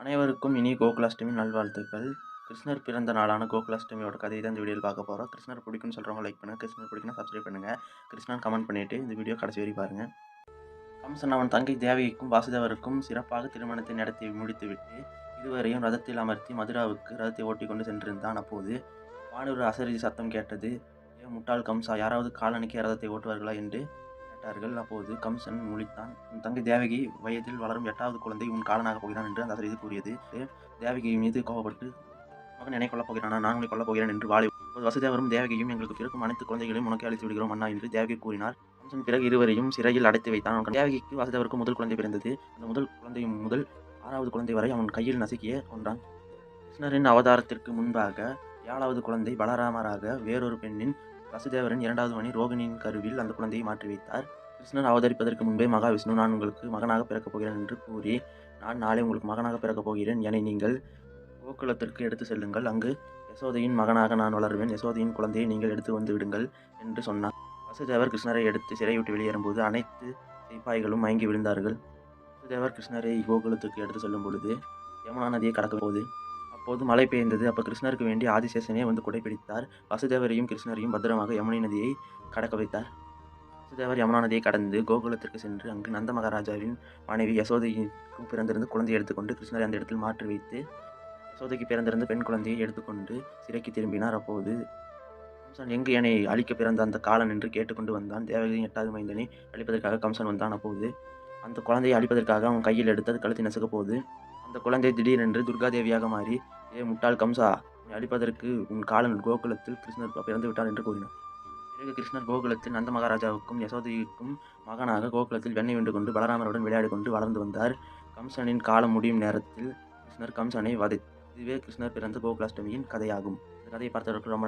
அனைவருக்கும் இனி கோகுலாஷ்டமி நல்வாழ்த்துக்கள். கிருஷ்ணர் பிறந்த நாளான கோகுலாஷ்டமியோட கதையை தான் இந்த வீடியோவில் பார்க்க போகிறோம் கிருஷ்ணர் பிடிக்கும்னு சொல்கிறவங்க லைக் பண்ணுங்கள் கிருஷ்ணர் பிடிக்குன்னா சப்ஸ்கிரைப் பண்ணுங்கள் கிருஷ்ணன் கமெண்ட் பண்ணிவிட்டு இந்த வீடியோ கடைசி வரை பாருங்கள் கம்சன் அவன் தங்கை தேவகிக்கும் வாசுதேவருக்கும் சிறப்பாக திருமணத்தை நடத்தி முடித்துவிட்டு இருவரையும் ரதத்தில் அமர்த்தி மதுராவுக்கு ரதத்தை ஓட்டி கொண்டு சென்றிருந்தான். அப்போது வானூர் அசரிஜி சத்தம் கேட்டது ஏ முட்டாள் கம்சா யாராவது காலணிக்கு ரதத்தை ஓட்டுவார்களா? என்று விட்டார்கள் அப்போது கம்சன் முழித்தான். உன் தங்கை தேவகி வயதில் வளரும் எட்டாவது குழந்தை உன் காலனாக போகிறான் என்று அந்த அசரீதி கூறியது. தேவகி மீது கோபப்பட்டு மகன் என்னை கொல்லப் போகிறானா? நான் உன்னை கொல்லப் போகிறேன் என்று வாழை வசுதேவரும் தேவகியும் எங்களுக்கு பிறக்கும் அனைத்து குழந்தைகளையும் உனக்கே அழித்து விடுகிறோம் அண்ணா என்று தேவகி கூறினார். கம்சன் பிறகு இருவரையும் சிறையில் அடைத்து வைத்தான். அவன் தேவகிக்கு வசுதேவருக்கு முதல் குழந்தை பிறந்தது. அந்த முதல் குழந்தை முதல் ஆறாவது குழந்தை வரை அவன் கையில் நசுக்கிய கொன்றான் கிருஷ்ணரின் அவதாரத்திற்கு முன்பாக ஏழாவது குழந்தை பலராமராக வேறொரு பெண்ணின் வசுதேவரின் இரண்டாவது மணி ரோகிணியின் கருவில் அந்த குழந்தையை மாற்றி வைத்தார். கிருஷ்ணன் அவதரிப்பதற்கு முன்பே மகாவிஷ்ணு நான் உங்களுக்கு மகனாக பிறக்கப் போகிறேன் என்று கூறி நான் நாளை உங்களுக்கு மகனாக பிறக்கப் போகிறேன் என நீங்கள் கோகுலத்திற்கு எடுத்து செல்லுங்கள். அங்கு யசோதையின் மகனாக நான் வளருவேன் யசோதையின் குழந்தையை நீங்கள் எடுத்து வந்து விடுங்கள் என்று சொன்னார். வசுதேவர் கிருஷ்ணரை எடுத்து சிறை விட்டு வெளியேறும்போது அனைத்து சிப்பாய்களும் மயங்கி விழுந்தார்கள். வசுதேவர் கிருஷ்ணரை கோகுலத்துக்கு எடுத்து செல்லும் பொழுது யமுனா நதியை கடக்கும் போது அப்போது மழை பெய்ந்தது. அப்போ கிருஷ்ணருக்கு வேண்டி ஆதிசேஷனே வந்து குடைபிடித்தார். வசுதேவரையும் கிருஷ்ணரையும் பத்திரமாக யமுனை நதியை கடக்க வைத்தார். வசுதேவர் யமுனா நதியை கடந்து கோகுலத்திற்கு சென்று அங்கு நந்த மகாராஜாவின் மனைவி யசோதைக்கும் பிறந்திருந்து குழந்தையை எடுத்துக்கொண்டு கிருஷ்ணரை அந்த இடத்தில் மாற்றி வைத்து யசோதைக்கு பிறந்திருந்த பெண் குழந்தையை எடுத்துக்கொண்டு சிறைக்கு திரும்பினார். அப்போது கம்சன் எங்கு என்னை அழிக்க பிறந்த அந்த காலன் என்று கேட்டுக்கொண்டு வந்தான். தேவகியின் எட்டாவது மைந்தனை அழிப்பதற்காக கம்சன் வந்தான். அப்போது அந்த குழந்தையை அழிப்பதற்காக அவன் கையில் எடுத்து அது கழுத்தி நசுக்க போது அந்த குழந்தை திடீரென்று துர்காதேவியாக மாறி ஏ முட்டாள் கம்சா உன்னை அழிப்பதற்கு உன் காலன் கோகுலத்தில் கிருஷ்ணர் பிறந்து விட்டான் என்று கூறினார். பிறகு கிருஷ்ணர் கோகுலத்தில் நந்த மகாராஜாவுக்கும் யசோதைக்கும் மகனாக கோகுலத்தில் வெண்ணை விண்டு கொண்டு பலராமருடன் விளையாடி கொண்டு வளர்ந்து வந்தார். கம்சனின் காலம் முடியும் நேரத்தில் கிருஷ்ணர் கம்சனை வதை இதுவே கிருஷ்ணர் பிறந்த கோகுலாஷ்டமியின் கதையாகும். இந்த கதையை பார்த்தவர்களுக்கு ரொம்ப